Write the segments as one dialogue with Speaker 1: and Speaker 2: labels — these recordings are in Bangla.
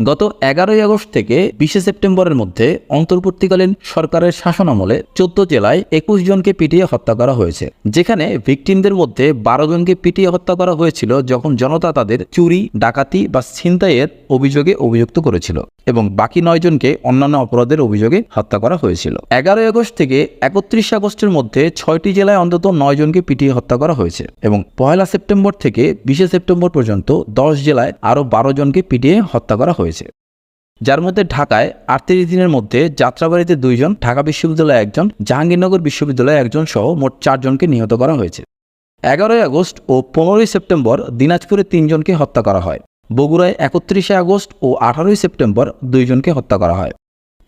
Speaker 1: গত এগারোই আগস্ট থেকে বিশে সেপ্টেম্বরের মধ্যে অন্তর্বর্তীকালীন সরকারের শাসনামলে চোদ্দ জেলায় একুশ জনকে পিটিয়ে হত্যা করা হয়েছে, যেখানে ভিকটিমদের মধ্যে বারো জনকে পিটিয়ে হত্যা করা হয়েছিল যখন জনতা তাদের চুরি, ডাকাতি বা ছিনতাইয়ের অভিযোগে অভিযুক্ত করেছিল এবং বাকি নয় জনকে অন্যান্য অপরাধের অভিযোগে হত্যা করা হয়েছিল। এগারোই আগস্ট থেকে একত্রিশ আগস্টের মধ্যে ছয়টি জেলায় অন্তত নয় জনকে পিটিয়ে হত্যা করা হয়েছে এবং পয়লা সেপ্টেম্বর থেকে বিশে সেপ্টেম্বর পর্যন্ত দশ জেলায় আরও বারো জনকে পিটিয়ে হত্যা করা হয়েছে। যার মধ্যে ঢাকায় আটত্রিশ দিনের মধ্যে যাত্রাবাড়িতে দুইজন, ঢাকা বিশ্ববিদ্যালয়ে একজন, জাহাঙ্গীরনগর বিশ্ববিদ্যালয়ে একজন সহ মোট চারজনকে নিহত করা হয়েছে। এগারোই আগস্ট ও পনেরোই সেপ্টেম্বর দিনাজপুরে তিনজনকে হত্যা করা হয়। বগুড়ায় একত্রিশে আগস্ট ও আঠারোই সেপ্টেম্বর দুইজনকে হত্যা করা হয়।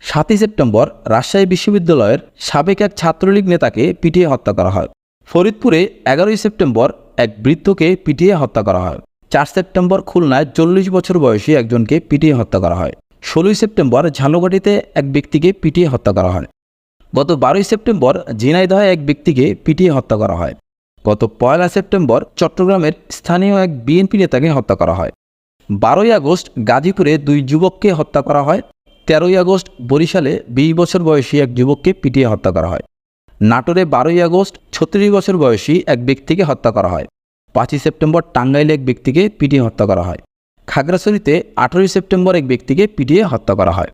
Speaker 1: সাতই সেপ্টেম্বর রাজশাহী বিশ্ববিদ্যালয়ের সাবেক এক ছাত্রলীগ নেতাকে পিটিয়ে হত্যা করা হয়। ফরিদপুরে এগারোই সেপ্টেম্বর এক বৃদ্ধকে পিটিয়ে হত্যা করা হয়। চার সেপ্টেম্বর খুলনায় চল্লিশ বছর বয়সী একজনকে পিটিয়ে হত্যা করা হয়। ষোলোই সেপ্টেম্বর ঝালকাঠিতে এক ব্যক্তিকে পিটিয়ে হত্যা করা হয়। গত বারোই সেপ্টেম্বর ঝিনাইদহে এক ব্যক্তিকে পিটিয়ে হত্যা করা হয়। গত পয়লা সেপ্টেম্বর চট্টগ্রামের স্থানীয় এক বিএনপি নেতাকে হত্যা করা হয়। বারোই আগস্ট গাজীপুরে দুই যুবককে হত্যা করা হয়। তেরোই আগস্ট বরিশালে বিশ বছর বয়সী এক যুবককে পিটিয়ে হত্যা করা হয়। নাটোরে বারোই আগস্ট ছত্রিশ বছর বয়সী এক ব্যক্তিকে হত্যা করা হয়। পাঁচই সেপ্টেম্বর টাঙ্গাইলে এক ব্যক্তিকে পিটিয়ে হত্যা করা হয়। খাগড়াছড়িতে আঠেরোই সেপ্টেম্বর এক ব্যক্তিকে পিটিয়ে হত্যা করা হয়।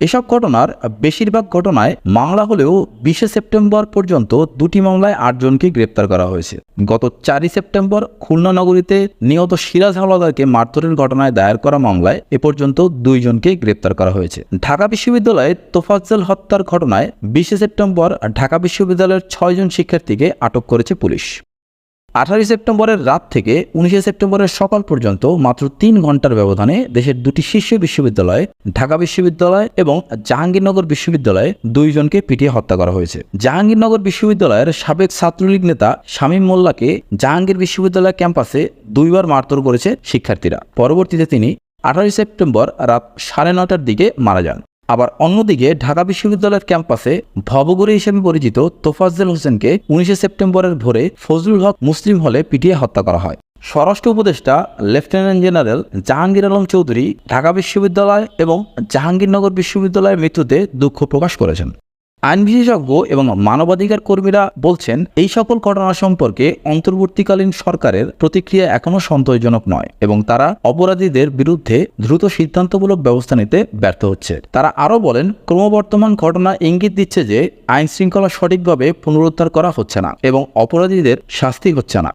Speaker 1: এসব ঘটনার বেশিরভাগ ঘটনায় মামলা হলেও বিশে সেপ্টেম্বর পর্যন্ত দুটি মামলায় আটজনকে গ্রেপ্তার করা হয়েছে। গত চারই সেপ্টেম্বর খুলনা নগরীতে নিহত সিরাজ হাওলাদারকে মারধরের ঘটনায় দায়ের করা মামলায় এ পর্যন্ত দুইজনকে গ্রেপ্তার করা হয়েছে। ঢাকা বিশ্ববিদ্যালয়ে তোফাজ্জল হত্যার ঘটনায় বিশে সেপ্টেম্বর ঢাকা বিশ্ববিদ্যালয়ের ছয়জন শিক্ষার্থীকে আটক করেছে পুলিশ। আঠারোই সেপ্টেম্বরের রাত থেকে উনিশে সেপ্টেম্বরের সকাল পর্যন্ত মাত্র তিন ঘণ্টার ব্যবধানে দেশের দুটি শীর্ষ বিশ্ববিদ্যালয়, ঢাকা বিশ্ববিদ্যালয় এবং জাহাঙ্গীরনগর বিশ্ববিদ্যালয়ে দুইজনকে পিটিয়ে হত্যা করা হয়েছে। জাহাঙ্গীরনগর বিশ্ববিদ্যালয়ের সাবেক ছাত্রলীগ নেতা শামীম মোল্লাকে জাহাঙ্গীর বিশ্ববিদ্যালয় ক্যাম্পাসে দুইবার মারধর করেছে শিক্ষার্থীরা। পরবর্তীতে তিনি আঠারোই সেপ্টেম্বর রাত সাড়ে নটার দিকে মারা যান। আবার অন্যদিকে ঢাকা বিশ্ববিদ্যালয়ের ক্যাম্পাসে ভবগুরি হিসেবে পরিচিত তোফাজ্জল হোসেনকে উনিশে সেপ্টেম্বরের ভোরে ফজলুল হক মুসলিম হলে পিটিয়ে হত্যা করা হয়। স্বরাষ্ট্র উপদেষ্টা, লেফটেন্যান্ট জেনারেল জাহাঙ্গীর আলম চৌধুরী ঢাকা বিশ্ববিদ্যালয় এবং জাহাঙ্গীরনগর বিশ্ববিদ্যালয়ের মৃত্যুতে দুঃখ প্রকাশ করেছেন। আইন বিশেষজ্ঞ এবং মানবাধিকার কর্মীরা বলছেন, এই সকল ঘটনা সম্পর্কে অন্তর্বর্তীকালীন সরকারের প্রতিক্রিয়া এখনও সন্তোষজনক নয় এবং তারা অপরাধীদের বিরুদ্ধে দ্রুত সিদ্ধান্তমূলক ব্যবস্থা নিতে ব্যর্থ হচ্ছে। তারা আরও বলেন ক্রমবর্তমান ঘটনা ইঙ্গিত দিচ্ছে যে আইন শৃঙ্খলা সঠিকভাবে পুনরুদ্ধার করা হচ্ছে না এবং অপরাধীদের শাস্তি হচ্ছে না।